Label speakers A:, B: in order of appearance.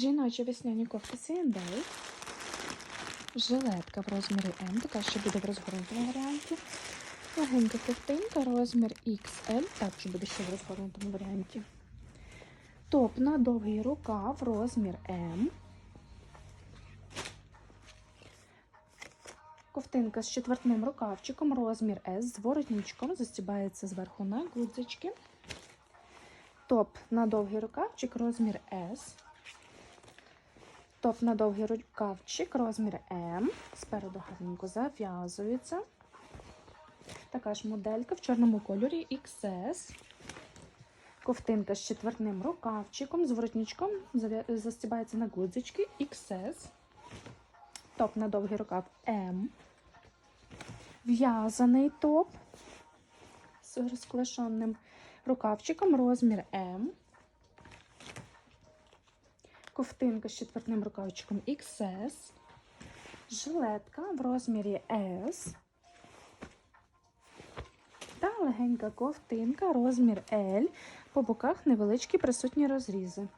A: Жіночі весняні кофти C&A. Жилетка в розмірі М, така що буде в розгорнутому варіанті. Легенька ковтинка, розмір XL, також буде ще в розгорнутому варіанті. Топ на довгий рукав, розмір М. Ковтинка з четвертним рукавчиком, розмір S, з воротничком, застібається зверху на гудзички. Топ на довгий рукавчик, розмір S. Топ на довгий рукавчик, розмір М. Спереду гарненько зав'язується. Така ж моделька в чорному кольорі XS. Ковтинка з четвертним рукавчиком, з воротничком, застібається на гудзички XS. Топ на довгий рукав М. В'язаний топ з розклешеним рукавчиком, розмір М. Ковтинка з четвертним рукавчиком XS. Жилетка в розмірі S. Та легенька ковтинка, розмір L. По боках невеличкі присутні розрізи.